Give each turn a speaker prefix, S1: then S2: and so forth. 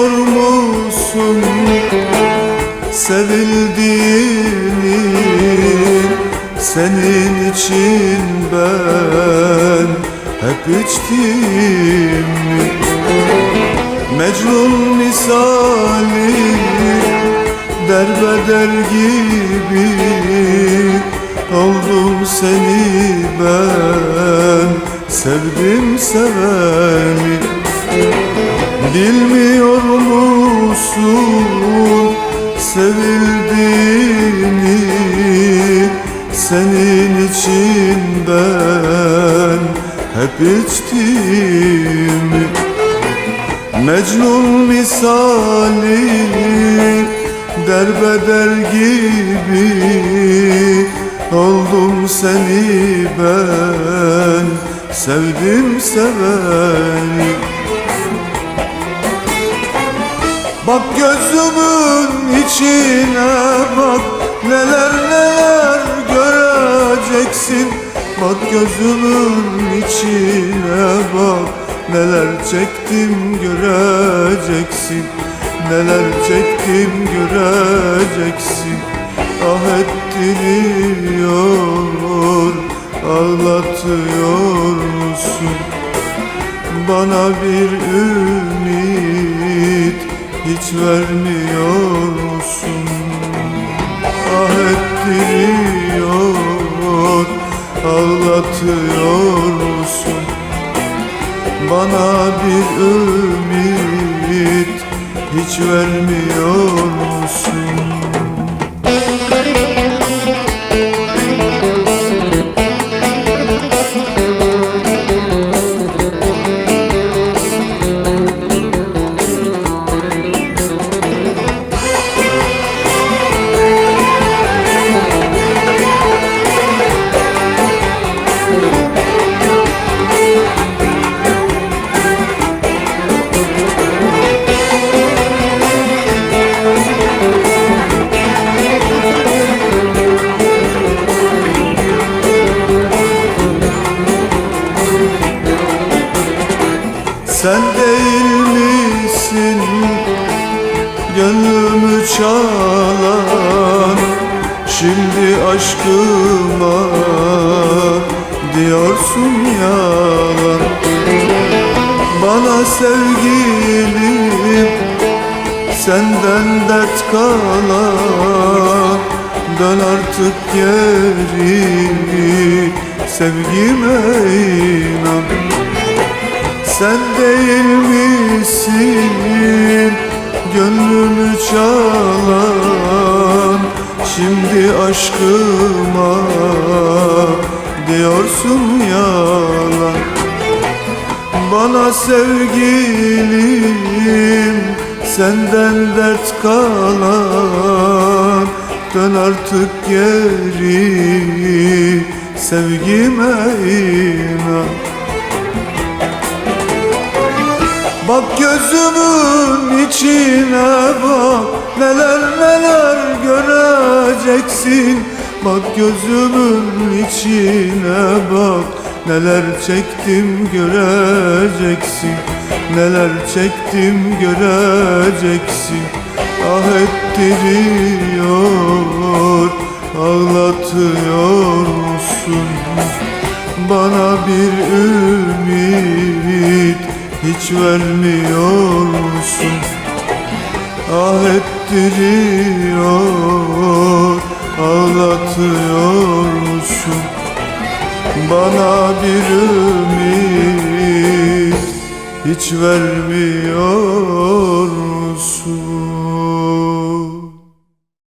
S1: Bilmiyor musun? Sevildiğini Senin için ben hep içtiğimi Mecnun misali derbeder gibi Oldum seni ben. Sevdim seveni. Bilmiyor musun sevildiğini Senin için ben hep içtiğimi. Mecnun misali derbeder gibi Oldum seni ben. Sevdim seveni Bak gözümün içine bak Neler neler göreceksin. Bak gözümün içine bak Neler çektim göreceksin. Neler çektim göreceksin. Ah ettiriyor Ağlatıyor musun? Bana bir ümit hiç vermiyor musun? Ah ettiriyor, ağlatıyor musun? Bana bir ümit hiç vermiyor Sen değil misin? Gönlümü çalan Şimdi aşkıma diyorsun yalan. Bana sevgilim senden dert kalan. Dön artık geri sevgime inan sen değil misin? Gönlümü çalan Şimdi aşkıma diyorsun yalan. Bana sevgilim senden dert kalan. Dön artık geri sevgime inan gözümün içine bak Neler neler göreceksin. Bak gözümün içine bak Neler çektim göreceksin. Neler çektim göreceksin. Ah ettiriyor Ağlatıyor musun? Bana bir ümit hiç vermiyor musun? Ah ettiriyor, ağlatıyor musun? Bana bir ümit hiç vermiyor